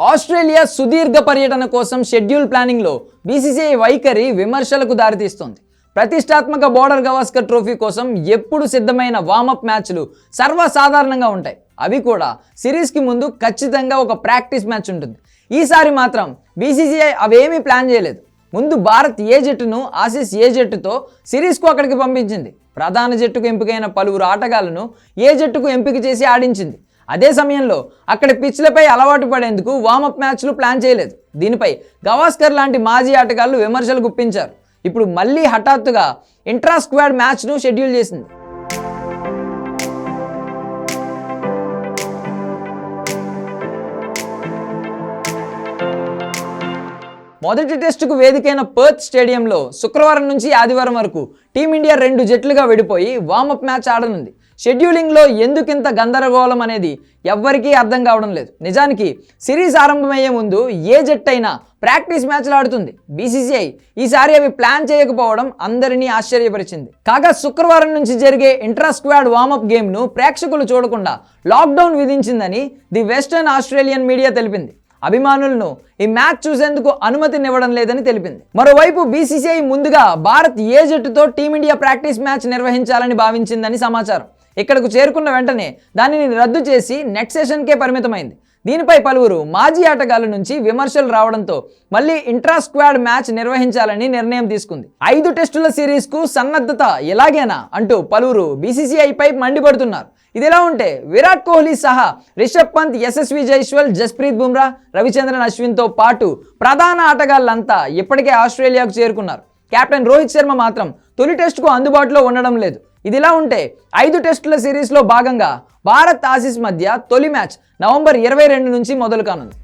Australia సుదీర్ఘ పర్యటన కోసం షెడ్యూల్ ప్లానింగ్లో బీసీసీఐ వైఖరి విమర్శలకు దారితీస్తోంది. ప్రతిష్టాత్మక బోర్డర్ గవాస్కర్ ట్రోఫీ కోసం ఎప్పుడు సిద్ధమైన వార్మప్ మ్యాచ్లు సర్వసాధారణంగా ఉంటాయి. అవి కూడా సిరీస్కి ముందు ఖచ్చితంగా ఒక ప్రాక్టీస్ మ్యాచ్ ఉంటుంది. ఈసారి మాత్రం బీసీసీఐ అవేమీ ప్లాన్ చేయలేదు. ముందు భారత్ ఏ జట్టును ఆసీస్ ఏ జట్టుతో సిరీస్కు అక్కడికి పంపించింది. ప్రధాన జట్టుకు ఎంపికైన పలువురు ఆటగాళ్ళను ఏ జట్టుకు ఎంపిక చేసి ఆడించింది. అదే సమయంలో అక్కడ పిచ్లపై అలవాటు పడేందుకు వార్మప్ మ్యాచ్లు ప్లాన్ చేయలేదు. దీనిపై గవాస్కర్ లాంటి మాజీ ఆటగాళ్ళు విమర్శలు గుప్పించారు. ఇప్పుడు మళ్ళీ హఠాత్తుగా ఇంట్రా స్క్వాడ్ మ్యాచ్ను షెడ్యూల్ చేసింది. మొదటి టెస్టుకు వేదికైన పర్త్ స్టేడియంలో శుక్రవారం నుంచి ఆదివారం వరకు టీమిండియా రెండు జట్లుగా విడిపోయి వార్మప్ మ్యాచ్ ఆడనుంది. షెడ్యూలింగ్లో ఎందుకింత గందరగోళం అనేది ఎవ్వరికీ అర్థం కావడం లేదు. నిజానికి సిరీస్ ఆరంభమయ్యే ముందు ఏ జట్టు అయినా ప్రాక్టీస్ మ్యాచ్లు ఆడుతుంది. బీసీసీఐ ఈసారి అవి ప్లాన్ చేయకపోవడం అందరినీ ఆశ్చర్యపరిచింది. కాగా శుక్రవారం నుంచి జరిగే ఇంట్రా స్క్వాడ్ వార్మప్ గేమ్ను ప్రేక్షకులు చూడకుండా లాక్డౌన్ విధించిందని ది వెస్టర్న్ ఆస్ట్రేలియన్ మీడియా తెలిపింది. అభిమానులను ఈ మ్యాచ్ చూసేందుకు అనుమతినివ్వడం లేదని తెలిపింది. మరోవైపు బీసీసీఐ ముందుగా భారత్ ఏ జట్టుతో టీమిండియా ప్రాక్టీస్ మ్యాచ్ నిర్వహించాలని భావించిందని సమాచారం. ఇక్కడకు చేరుకున్న వెంటనే దానిని రద్దు చేసి నెట్ సెషన్కే పరిమితమైంది. దీనిపై పలువురు మాజీ ఆటగాళ్ళ నుంచి విమర్శలు రావడంతో మళ్ళీ ఇంట్రా స్క్వాడ్ మ్యాచ్ నిర్వహించాలని నిర్ణయం తీసుకుంది. ఐదు టెస్టుల సిరీస్కు సన్నద్ధత ఎలాగేనా అంటూ పలువురు బీసీసీఐపై మండిపడుతున్నారు. ఇదిలా ఉంటే విరాట్ కోహ్లీ సహా రిషబ్ పంత్ యశస్వి జైస్వాల్ జస్ప్రీత్ బుమ్రా రవిచంద్రన్ అశ్విన్తో పాటు ప్రధాన ఆటగాళ్ళంతా ఇప్పటికే ఆస్ట్రేలియాకు చేరుకున్నారు. కెప్టెన్ రోహిత్ శర్మ మాత్రం తొలి టెస్టుకు అందుబాటులో ఉండడం లేదు. ఇదిలా ఉంటే ఐదు టెస్టుల సిరీస్లో భాగంగా భారత్ ఆసీస్ మధ్య తొలి మ్యాచ్ నవంబర్ ఇరవై రెండు నుంచి మొదలు కానుంది